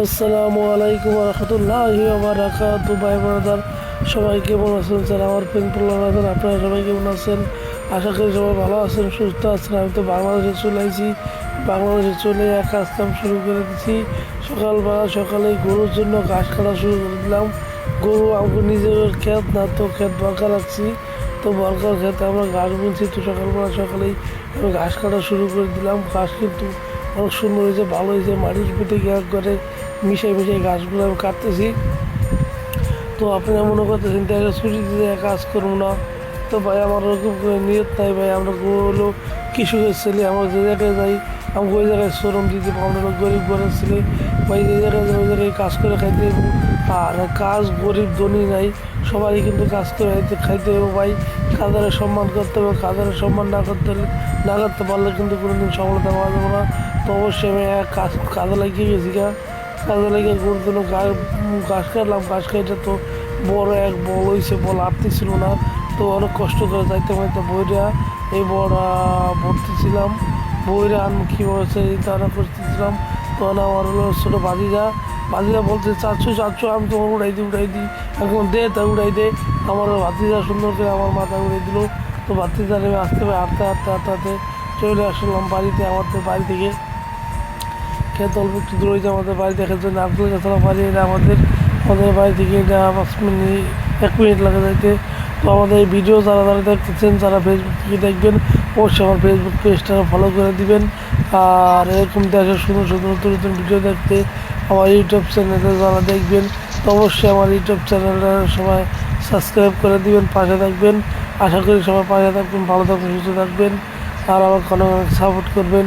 আসসালামু আলাইকুম রহমতুল্লাহ বারাকাত ভাই ব্রাদার সবাই কেমন আছেন? স্যার আমার পেনপুল্লাহ আছেন আপনারা সবাই কেমন আছেন? আশা করি সবাই ভালো আছেন, সুস্থ আছেন। আমি তো বাংলাদেশে চলে আসি বাংলাদেশে চলে এক কাজ কাম শুরু করে দিচ্ছি সকালবেলা সকালে গরুর জন্য ঘাস কাটা শুরু করে দিলাম। গরু, আমাকে নিজের ক্ষেত না তো ক্ষেত বরকা রাখছি তো বরকার ক্ষেতে আমরা ঘাস বুনছি, তো সকালবেলা সকালেই আমি ঘাস কাটা শুরু করে দিলাম। ঘাস কিন্তু অনেক সুন্দর হয়েছে, ভালো হয়েছে, মাটির পিঠে গিয়ে করে। মিশাই মিশাই গাছগুলো আমি কাটতেছি। তো আপনারা মনে করতেছেন তাই ছুটি দিতে কাজ করব না। তো ভাই, আমার ওরকম নিয়ত নাই ভাই, আমরা হলো কৃষকের ছেলে, আমরা যে জায়গায় যাই আমি ওই জায়গায় শ্রম দিতে আমরা গরিব ঘরের ছেলে। ভাই, যে জায়গায় ওই জায়গায় কাজ করে খাইতে। আর কাজ গরিব ধনী নাই, সবারই কিন্তু কাজ করে খাইতে খাইতে হবে ভাই। কাদারে সম্মান করতে হবে, কাদারে সম্মান না করতে হলে, না করতে পারলে কিন্তু কোনোদিন সফলতা পাওয়া যাবে না। তো অবশ্যই আমি কাজ কাজে লাগিয়ে গেছি গা। কাজে লাগিয়ে গরুর জন্য গা- ঘাস কাটলাম ঘাস কাটে তো বড় এক বল হয়েছে বল আটতে ছিল না। তো অনেক কষ্ট করে যাইতে পারতে বইরা, এই বড় ভর্তি ছিলাম। বইরা আমি কীভাবে সেই তারা করতেছিলাম, তখন আমার হলো ছোটো বাদিদা বাদিদা বলতে চাচ্ছু চাচ্ছু আমি তোমার উড়াই দিই উড়াই দিই। এখন দে তা উড়াই দে। আমার ভাতিজা সুন্দর করে আমার মাথা উড়াই দিল। তো ভাতিজা নেমে আসতে হবে হাঁটতে হাঁটতে হাঁটতে হাঁটতে চলে আসলাম বাড়িতে, আমাদের বাড়ি থেকে। খেতে অল্প একটু দূরে হয়েছে আমাদের বাড়ি দেখার জন্য নারকেল গাছালা বাড়ি এটা আমাদের আমাদের বাড়ি থেকে এটা পাঁচ মিনিট, এক মিনিট লাগে যাইতে। তো আমাদের এই ভিডিও যারা যারা দেখতেছেন, যারা ফেসবুক থেকে দেখবেন, অবশ্যই আমার ফেসবুক পেজটা ফলো করে দিবেন। আর এরকম দেশের সুন্দর সুন্দর নতুন নতুন ভিডিও দেখতে আমার ইউটিউব চ্যানেলে যারা দেখবেন, তো অবশ্যই আমার ইউটিউব চ্যানেলটা সবাই সাবস্ক্রাইব করে দিবেন, পাশে থাকবেন। আশা করি সবাই পাশে থাকবেন, ভালো থাকবেন, সুস্থ থাকবেন। আর অনেক অনেক সাপোর্ট করবেন।